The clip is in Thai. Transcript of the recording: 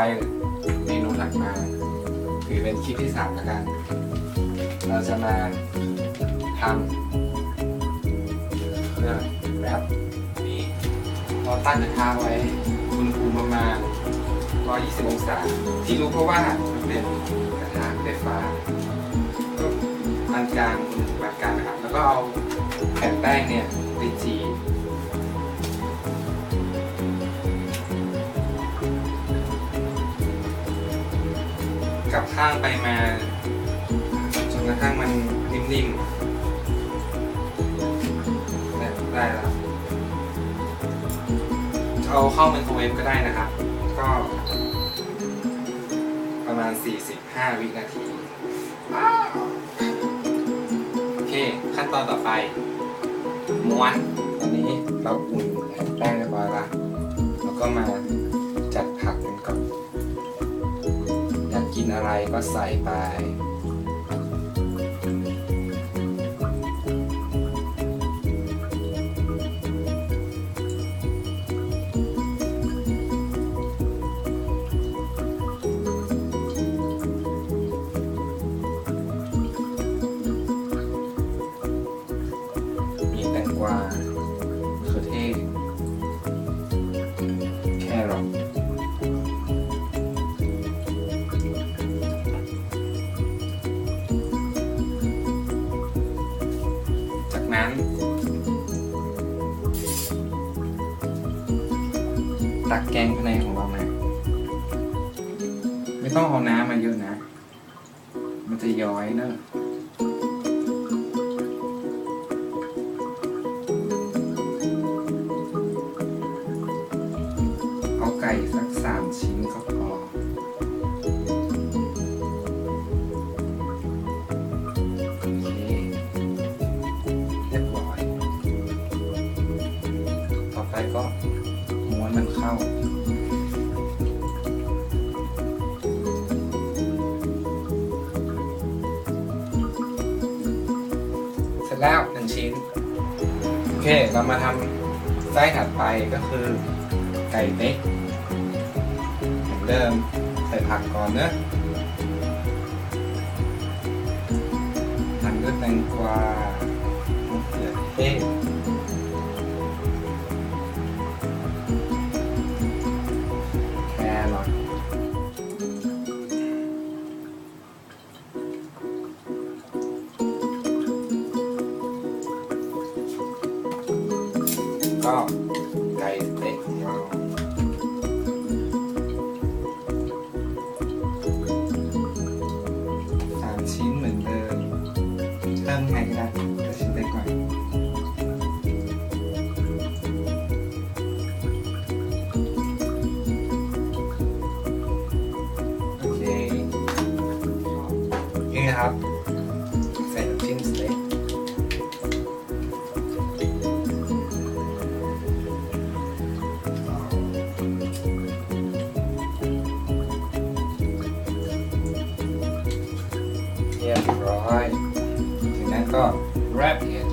ไปเมนูหลักมา ถือเป็นคลิปที่สามแล้วกัน เราจะมาทำเครื่องแรปนี้เราตั้งกระทะไว้อุณหภูมิประมาณ 120 องศา ที่รู้เพราะว่าเป็นกระทะไฟฟ้าก็ปานกลางปานกลางนะครับ แล้วก็เอาแผ่นแป้งเนี่ยไปจี ลับข้างไปมาจนกระทั่งมันนิ่มๆนี่ยได้แล้วเอาเข้าไมโครเวฟก็ได้นะครับ ก็ประมาณ 45 วินาที โอเค ขั้นตอนต่อไป ม้วนตอนนี้เราอุ่นแป้งเรียบร้อยและแล้วก็มา อะไรก็ใส่ไป ตักแกงพะแนของเรามาไม่ต้องเอาน้ำมาเยอะนะ มันจะย้อยเนอะเอาไก่สักสามชิ้นก็พอาเสร็จแล้วหนึ่งชิ้น โอเค เรามาทำไส้ถัดไปก็คือไก่เต็กเหมือนเดิมใส่ผักก่อนเนอะหั่นด้วยแตงกวาเขือเทศ ก็ไก่เต็กของเราสามชิ้นเหมือนเดิมเพิ่มไงก็ได้แต่ชิ้นเล็กหน่อยโอเคนี่นะครับ dry and then go wrap it